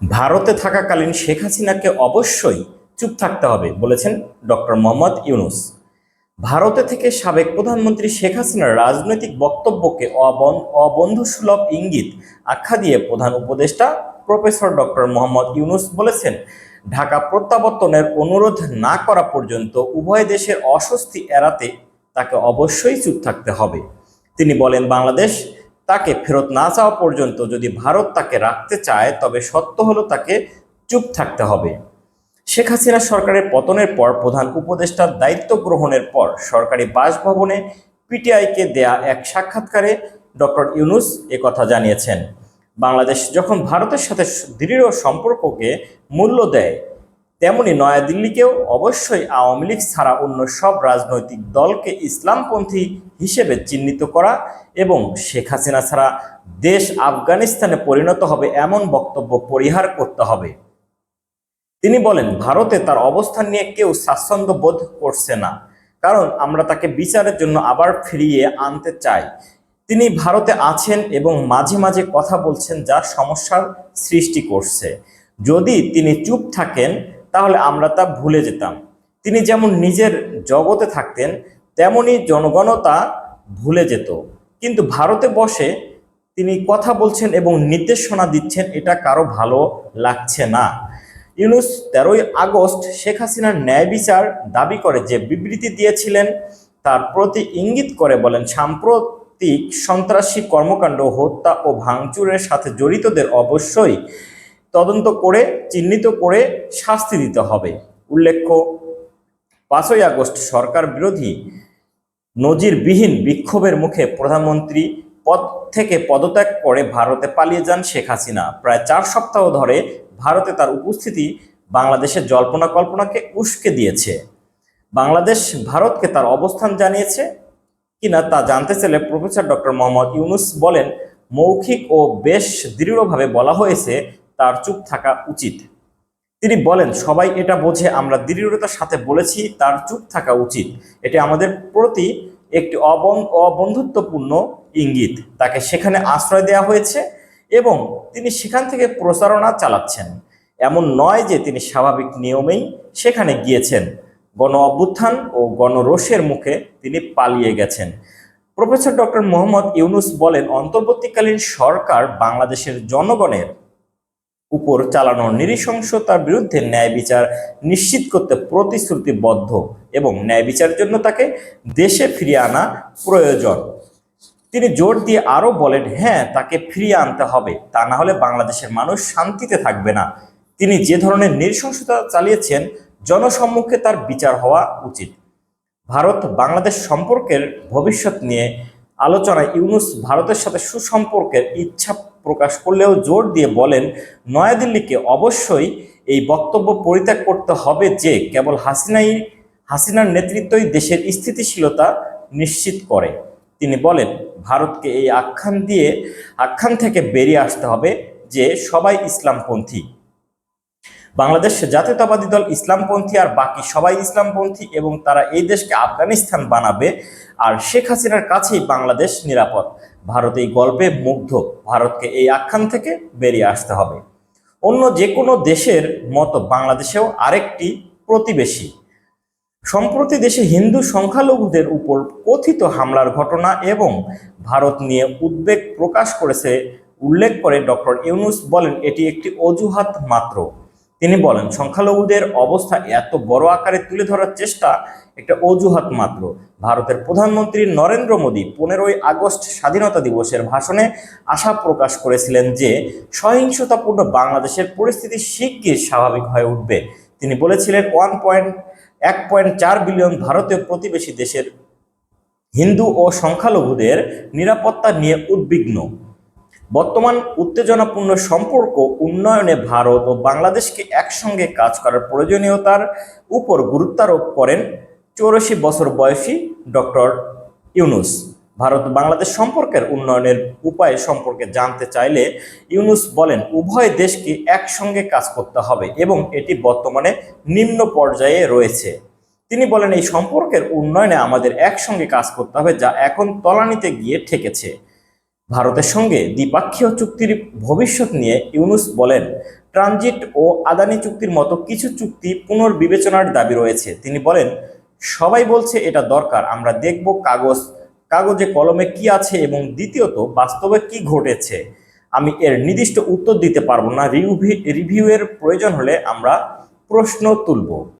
ভারতে থাকাকালীন শেখ হাসিনাকে অবশ্যই চুপ থাকতে হবে, বলেছেন ডক্টর মোহাম্মদ ইউনুস। ভারতে থেকে সাবেক প্রধানমন্ত্রী শেখ হাসিনার রাজনৈতিক বক্তব্যকে অবন, অবন্ধুসুলভ ইঙ্গিত আখ্যা দিয়ে প্রধান উপদেষ্টা প্রফেসর ডক্টর মোহাম্মদ ইউনুস বলেছেন, ঢাকা প্রত্যাবর্তনের অনুরোধ না করা পর্যন্ত উভয় দেশের অস্বস্তি এড়াতে তাকে অবশ্যই চুপ থাকতে হবে। তিনি বলেন, বাংলাদেশ তাকে ফেরত না চাওয়া পর্যন্ত যদি ভারত তাকে রাখতে চায়, তবে সত্য হলো তাকে চুপ থাকতে হবে। শেখ হাসিনা সরকারের পতনের পর প্রধান উপদেষ্টার দায়িত্ব গ্রহণের পর সরকারি বাসভবনে পিটিআইকে দেয়া এক সাক্ষাৎকারে ডক্টর ইউনুস কথা জানিয়েছেন। বাংলাদেশ যখন ভারতের সাথে দৃঢ় সম্পর্ককে মূল্য দেয় তেমনি নয়াদিল্লিকেও অবশ্যই আওয়ামী লীগ ছাড়া অন্য সব রাজনৈতিক দলকে ইসলামপন্থী হিসেবে চিহ্নিত করা এবং শেখ হাসিনা ছাড়া দেশ আফগানিস্তানে পরিণত হবে এমন বক্তব্য পরিহার করতে হবে। তিনি বলেন, ভারতে তার অবস্থান নিয়ে কেউ স্বাচ্ছন্দ্য বোধ করছে না, কারণ আমরা তাকে বিচারের জন্য আবার ফিরিয়ে আনতে চাই। তিনি ভারতে আছেন এবং মাঝে মাঝে কথা বলছেন যা সমস্যার সৃষ্টি করছে। যদি তিনি চুপ থাকেন তাহলে আমরা তা ভুলে যেতাম। তিনি যেমন নিজের জগতে থাকতেন, তেমনি জনগণও তা ভুলে যেত। কিন্তু ভারতে বসে তিনি কথা বলছেন এবং নির্দেশনা দিচ্ছেন, এটা কারও ভালো লাগছে না। ইউনুস তেরোই আগস্ট শেখ হাসিনার ন্যায় বিচার দাবি করে যে বিবৃতি দিয়েছিলেন, তার প্রতি ইঙ্গিত করে বলেন, সাম্প্রতিক সন্ত্রাসী কর্মকাণ্ড, হত্যা ও ভাঙচুরের সাথে জড়িতদের অবশ্যই তদন্ত করে, চিহ্নিত করে শাস্তি দিতে হবে। উল্লেখ্য, পাঁচই আগস্ট সরকার বিরোধী নজিরবিহীন বিক্ষোভের মুখে প্রধানমন্ত্রী পদ থেকে পদত্যাগ করে ভারতে পালিয়ে যান শেখ হাসিনা। প্রায় চার সপ্তাহ ধরে ভারতে তার উপস্থিতি বাংলাদেশের জল্পনা কল্পনাকে উস্কে দিয়েছে। বাংলাদেশ ভারতকে তার অবস্থান জানিয়েছে কিনা তা জানতে চাইলে প্রফেসর ডক্টর মোহাম্মদ ইউনুস বলেন, মৌখিক ও বেশ দৃঢ়ভাবে বলা হয়েছে তার চুপ থাকা উচিত। তিনি বলেন, সবাই এটা বোঝে, আমরা দৃঢ়তার সাথে বলেছি, তার চুপ থাকা উচিত। এটি আমাদের প্রতি একটি অবন, অবন্ধুত্বপূর্ণ ইঙ্গিত। তাকে সেখানে আশ্রয় দেওয়া হয়েছে এবং তিনি সেখান থেকে প্রচারণা চালাচ্ছেন। এমন নয় যে তিনি স্বাভাবিক নিয়মেই সেখানে গিয়েছেন। গণ অভ্যুত্থান ও গণরোষের মুখে তিনি পালিয়ে গেছেন। প্রফেসর ডক্টর মোহাম্মদ ইউনুস বলেন, অন্তর্বর্তীকালীন সরকার বাংলাদেশের জনগণের উপর চালানো নৃশংসতার বিরুদ্ধে ন্যায় বিচার নিশ্চিত করতে প্রতিশ্রুতিবদ্ধ এবং ন্যায় বিচারের জন্য তাকে দেশে ফিরিয়ে আনা প্রয়োজন। তিনি জোর দিয়ে আরও বলেন হ্যাঁ তাকে ফিরিয়ে আনতে হবে। তা না হলে বাংলাদেশের মানুষ শান্তিতে থাকবে না। তিনি যে ধরনের নৃশংসতা চালিয়েছেন, জনসম্মুখে তার বিচার হওয়া উচিত। ভারত বাংলাদেশ সম্পর্কের ভবিষ্যৎ নিয়ে আলোচনায় ইউনুস ভারতের সাথে সুসম্পর্কের ইচ্ছা প্রকাশ করলেও জোর দিয়ে বলেন, নয়াদিল্লিকে অবশ্যই এই বক্তব্য পরিত্যাগ করতে হবে যে কেবল হাসিনাই হাসিনার নেতৃত্বই দেশের স্থিতিশীলতা নিশ্চিত করে। তিনি বলেন, ভারতকে এই আখ্যান দিয়ে আখ্যান থেকে বেরিয়ে আসতে হবে যে সবাই ইসলামপন্থী। বাংলাদেশ জাতীয়তাবাদী দল ইসলামপন্থী আর বাকি সবাই ইসলামপন্থী এবং তারা এই দেশকে আফগানিস্তান বানাবে। আর শেখ হাসিনার কাছেই বাংলাদেশ নিরাপদ। ভারত এই গল্পে মুগ্ধ। ভারতকে এই আখ্যান থেকে বেরিয়ে আসতে হবে। অন্য যে কোনো দেশের মতো বাংলাদেশেও আরেকটি প্রতিবেশী। সম্প্রতি দেশে হিন্দু সংখ্যালঘুদের উপর কথিত হামলার ঘটনা এবং ভারত নিয়ে উদ্বেগ প্রকাশ করেছে, উল্লেখ করে ডক্টর ইউনুস বলেন, এটি একটি অজুহাত মাত্র। তিনি বলেন, সংখ্যালঘুদের অবস্থা এত বড় আকারে তুলে ধরার চেষ্টা একটা অজুহাত মাত্র। ভারতের প্রধানমন্ত্রী নরেন্দ্র মোদী পনেরোই আগস্ট স্বাধীনতা দিবসের ভাষণে আশা প্রকাশ করেছিলেন যে সহিংসতাপূর্ণ বাংলাদেশের পরিস্থিতি শিগগির স্বাভাবিক হয়ে উঠবে। তিনি বলেছিলেন, ওয়ান পয়েন্ট, এক পয়েন্ট চার বিলিয়ন ভারতীয় প্রতিবেশী দেশের হিন্দু ও সংখ্যালঘুদের নিরাপত্তা নিয়ে উদ্বিগ্ন। বর্তমান উত্তেজনাপূর্ণ সম্পর্ক, উন্নয়নে ভারত ও বাংলাদেশকে একসঙ্গে কাজ করার প্রয়োজনীয়তার উপর গুরুত্বারোপ করেন চৌরাশি বছর বয়সী ডক্টর ইউনুস। ভারত বাংলাদেশ সম্পর্কের উন্নয়নের উপায় সম্পর্কে জানতে চাইলে ইউনুস বলেন, উভয় দেশকে একসঙ্গে কাজ করতে হবে এবং এটি বর্তমানে নিম্ন পর্যায়ে রয়েছে। তিনি বলেন, এই সম্পর্কের উন্নয়নে আমাদের একসঙ্গে কাজ করতে হবে যা এখন তলানিতে গিয়ে ঠেকেছে। ভারতের সঙ্গে দ্বিপাক্ষীয় চুক্তির ভবিষ্যৎ নিয়ে ইউনুস বলেন, ট্রানজিট ও আদানি চুক্তির মতো কিছু চুক্তি পুনর্বিবেচনার দাবি রয়েছে। তিনি বলেন, সবাই বলছে এটা দরকার, আমরা দেখব কাগজ, কাগজে কলমে কি আছে এবং দ্বিতীয়ত, বাস্তবে কি ঘটেছে। আমি এর নির্দিষ্ট উত্তর দিতে পারব না, রিভিউ রিভিউয়ের প্রয়োজন হলে আমরা প্রশ্ন তুলব।